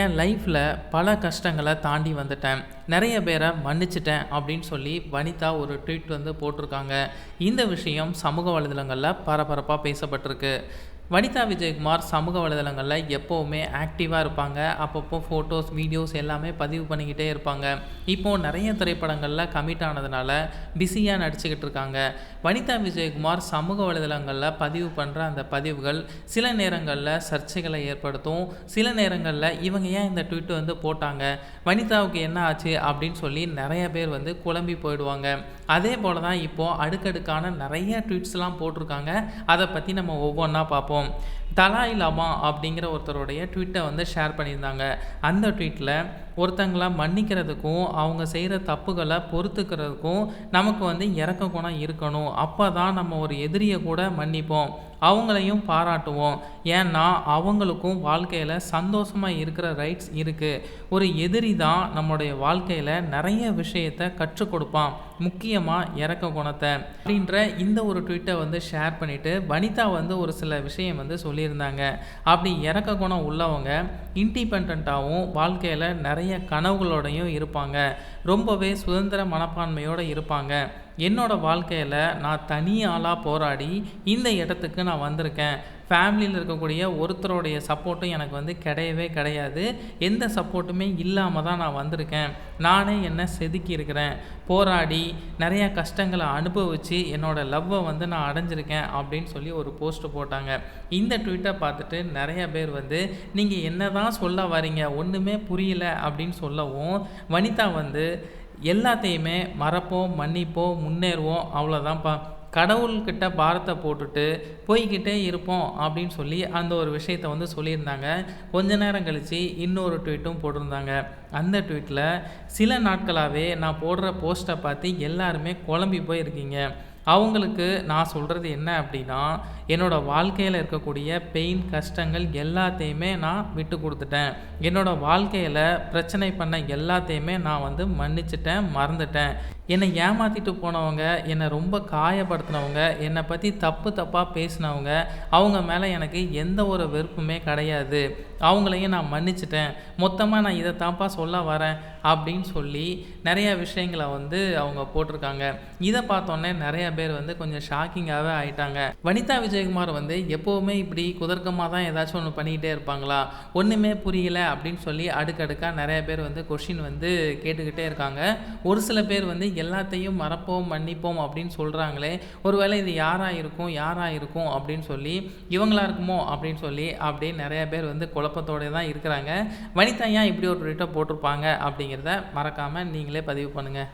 என் லைஃப்பில் பல கஷ்டங்களை தாண்டி வந்துட்டேன். நிறைய பேரை மன்னிச்சிட்டேன் அப்படின்னு சொல்லி வனிதா ஒரு ட்வீட் வந்து போட்டிருக்காங்க. இந்த விஷயம் சமூக வலைதளங்களில் பரபரப்பாக பேசப்பட்டிருக்கு. வனிதா விஜயகுமார் சமூக வலைதளங்களில் எப்போவுமே ஆக்டிவாக இருப்பாங்க. அப்பப்போ ஃபோட்டோஸ் வீடியோஸ் எல்லாமே பதிவு பண்ணிக்கிட்டே இருப்பாங்க. இப்போது நிறைய திரைப்படங்களில் கமிட் ஆனதுனால பிஸியாக நடிச்சுக்கிட்டு இருக்காங்க. வனிதா விஜயகுமார் சமூக வலைதளங்களில் பதிவு பண்ணுற அந்த பதிவுகள் சில நேரங்களில் சர்ச்சைகளை ஏற்படுத்தும். சில நேரங்களில் இவங்க ஏன் இந்த ட்வீட் வந்து போட்டாங்க? வனிதாவுக்கு என்ன ஆச்சு அப்படின்னு சொல்லி நிறைய பேர் வந்து குழம்பி போயிடுவாங்க. அதே போல் தான் இப்போது அடுக்கடுக்கான நிறைய ட்வீட்ஸ்லாம் போட்டிருக்காங்க. அதை பற்றி நம்ம ஒவ்வொன்றா பார்ப்போம். но தலாய் லாமா அப்படிங்கிற ஒருத்தருடைய ட்வீட்டை வந்து ஷேர் பண்ணியிருந்தாங்க. அந்த ட்வீட்டில் ஒருத்தங்கள மன்னிக்கிறதுக்கும் அவங்க செய்கிற தப்புகளை பொறுத்துக்கிறதுக்கும் நமக்கு வந்து இறக்க குணம் இருக்கணும். அப்போ தான் நம்ம ஒரு எதிரியை கூட மன்னிப்போம். அவங்களையும் பாராட்டுவோம். ஏன்னா அவங்களுக்கும் வாழ்க்கையில் சந்தோஷமாக இருக்கிற ரைட்ஸ் இருக்குது ஒரு எதிரி தான் நம்முடைய வாழ்க்கையில் நிறைய விஷயத்தை கற்றுக் கொடுப்பான். முக்கியமாக இறக்க குணத்தை. அப்படின்ற இந்த ஒரு ட்வீட்டை வந்து ஷேர் பண்ணிவிட்டு வனிதா வந்து ஒரு சில விஷயம் வந்து சொல்லி சொல்லியிருந்தாங்க. அப்படி இறக்க குணம் உள்ளவங்க இண்டிபெண்ட்டாகவும் வாழ்க்கையில் நிறைய கனவுகளோடையும் இருப்பாங்க. ரொம்பவே சுதந்திர மனப்பான்மையோடு இருப்பாங்க. என்னோட வாழ்க்கையில் நான் தனி ஆளாக போராடி இந்த இடத்துக்கு நான் வந்திருக்கேன். ஃபேமிலியில் இருக்கக்கூடிய ஒருத்தருடைய சப்போர்ட்டும் எனக்கு வந்து கிடையவே கிடையாது. எந்த சப்போர்ட்டுமே இல்லாமல் தான் நான் வந்திருக்கேன். நானே என்ன செதுக்கி இருக்கிறேன். போராடி நிறையா கஷ்டங்களை அனுபவித்து என்னோடய லவ்வை வந்து நான் அடைஞ்சிருக்கேன் அப்படின்னு சொல்லி ஒரு போஸ்ட் போட்டாங்க. இந்த ட்விட்டை பார்த்துட்டு நிறைய பேர் வந்து நீங்கள் என்ன தான் சொல்ல வரீங்க ஒன்றுமே புரியல அப்படின்னு சொல்லவும் வனிதா வந்து எல்லாத்தையுமே மறப்போம் மன்னிப்போம் முன்னேறுவோம் அவ்வளோதான்ப்பா கடவுள்கிட்ட பாரத்தை போட்டுட்டு போய்கிட்டே இருப்போம் அப்படின்னு சொல்லி அந்த ஒரு விஷயத்த வந்து சொல்லியிருந்தாங்க. கொஞ்ச நேரம் கழித்து இன்னொரு ட்வீட்டும் போட்டிருந்தாங்க. அந்த ட்வீட்டில் சில நாட்களாகவே நான் போடுற போஸ்ட்டை பார்த்து எல்லாருமே குழம்பி போயிருக்கீங்க. அவங்களுக்கு நான் சொல்கிறது என்ன அப்படின்னா என்னோடய வாழ்க்கையில் இருக்கக்கூடிய பெயின் கஷ்டங்கள் எல்லாத்தையுமே நான் விட்டு கொடுத்துட்டேன். என்னோடய வாழ்க்கையில் பிரச்சனை பண்ண எல்லாத்தையுமே நான் வந்து மன்னிச்சிட்டேன் மறந்துட்டேன். என்னை ஏமாற்றிட்டு போனவங்க என்னை ரொம்ப காயப்படுத்தினவங்க என்னை பற்றி தப்பு தப்பாக பேசினவங்க அவங்க மேலே எனக்கு எந்த ஒரு வெறுப்புமே கிடையாது. அவங்களையும் நான் மன்னிச்சிட்டேன். மொத்தமாக நான் இதை தான்ப்பா சொல்ல வரேன் அப்படின்னு சொல்லி நிறைய விஷயங்களை வந்து அவங்க போட்டிருக்காங்க. இதை பார்த்தோன்னே நிறைய பேர் வந்து கொஞ்சம் ஷாக்கிங்காகவே ஆயிட்டாங்க. வனிதா விஜய் அஜயகுமார் வந்து எப்போவுமே இப்படி குதர்க்கமாக தான் ஏதாச்சும் ஒன்று பண்ணிக்கிட்டே இருப்பாங்களா? ஒன்றுமே புரியல அப்படின்னு சொல்லி அடுக்கடுக்காக நிறைய பேர் வந்து கொஷின் வந்து கேட்டுக்கிட்டே இருக்காங்க. ஒரு சில பேர் வந்து எல்லாத்தையும் மறப்போம் மன்னிப்போம் அப்படின்னு சொல்கிறாங்களே ஒருவேளை இது யாராக இருக்கும் யாராக இருக்கும் அப்படின்னு சொல்லி இவங்களா இருக்குமோ அப்படின்னு சொல்லி அப்படியே நிறைய பேர் வந்து குழப்பத்தோடு தான் இருக்கிறாங்க. வனிதா ஏன் இப்படி ஒரு ட்விட்டர் போட்டிருப்பாங்க அப்படிங்கிறத மறக்காமல் நீங்களே பதிவு பண்ணுங்கள்